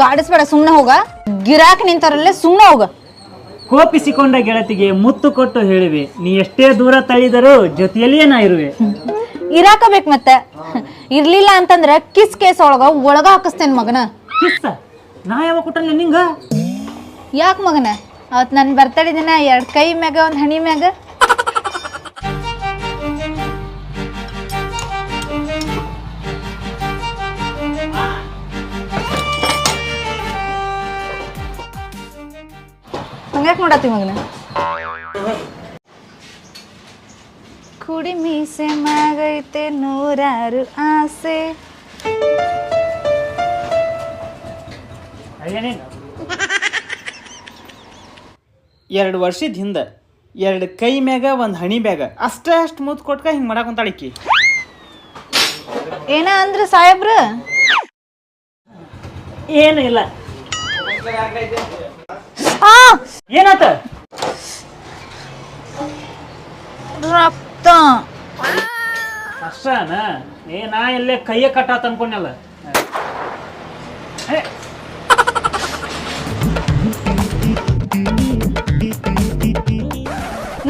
ಕಾಡಿಸ್ಬೇಡ ಸುಮ್ನೆ ಹೋಗ. ಗಿರಾಕ್ ನಿಂತಾರಲ್ಲೇ ಸುಮ್ನೆ ಹೋಗ. ಕೋಪಿಸಿಕೊಂಡ ಗೆಳತಿಗೆ ಮುತ್ತು ಕೊಟ್ಟು ಹೇಳಿವೆ ನೀ ಎಷ್ಟೇ ದೂರ ತಳ್ಳಿದರೂ ಜೊತೆಯಲ್ಲಿಯೇ ನಾ ಇರುವೆ. ಇರಾಕ ಬೇಕ್ ಮತ್ತೆ. ಇರ್ಲಿಲ್ಲ ಅಂತಂದ್ರ ಕಿಸ್ ಕೇಸ್ ಒಳಗ ಒಳಗ ಹಾಕಿಸ್ತೇನ್ ಮಗನ. ಕಿಸ್ ನಾ ಯಾವ ಕೊಟ್ಟಲ್ಲ ನಿಂಗ ಯಾಕ ಮಗನ? ಅವತ್ ನನ್ ಬರ್ತಡೇ ದಿನ ಎರಡ್ ಕೈ ಮ್ಯಾಗ ಒಂದ್ ಹಣಿ ಮ್ಯಾಗ. ಹಂಗ್ಯಾಕ್ ನೋಡತ್ತಿ ಮಗನ? ಕುಡಿ ಮೀಸೆ ಮಗೈತೆ ನೂರಾರು ಆಸೆ. ಎರಡು ವರ್ಷದ ಹಿಂದೆ ಎರಡು ಕೈ ಮ್ಯಾಗ ಒಂದು ಹಣಿ ಬ್ಯಾಗ ಅಷ್ಟೇ ಅಷ್ಟು ಮೂತ್ ಕೊಟ್ಕ ಹಿಂಗೆ ಮಾಡಾಕೊಂತಾಳಿಕ್ಕಿ ಏನ ಅಂದ್ರ ಸಾಹೇಬ್ರ? ಏನಿಲ್ಲ ಇಲ್ಲ. ಏನಾತ? ರಕ್ತ. ಅಷ್ಟನ? ಏ ನಾ ಇಲ್ಲೇ ಕೈಯ ಕಟ್ಟಾತ ಅನ್ಕೊಂಡಲ್ಲ.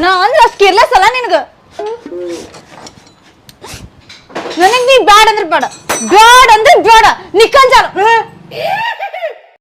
ನಾ ಅಂದ್ರ ಅಷ್ಟ್ ಕೇರ್ಲೆಸ್ ಅಲ್ಲ ನಿನಗ? ನನಗ್ ನೀ ಬ್ಯಾಡ ಅಂದ್ರೆ ಬೇಡ ಬ್ಯಾಡ ಅಂದ್ರೆ ಬೇಡ ನಿಕ್ಕಂಜಾಲ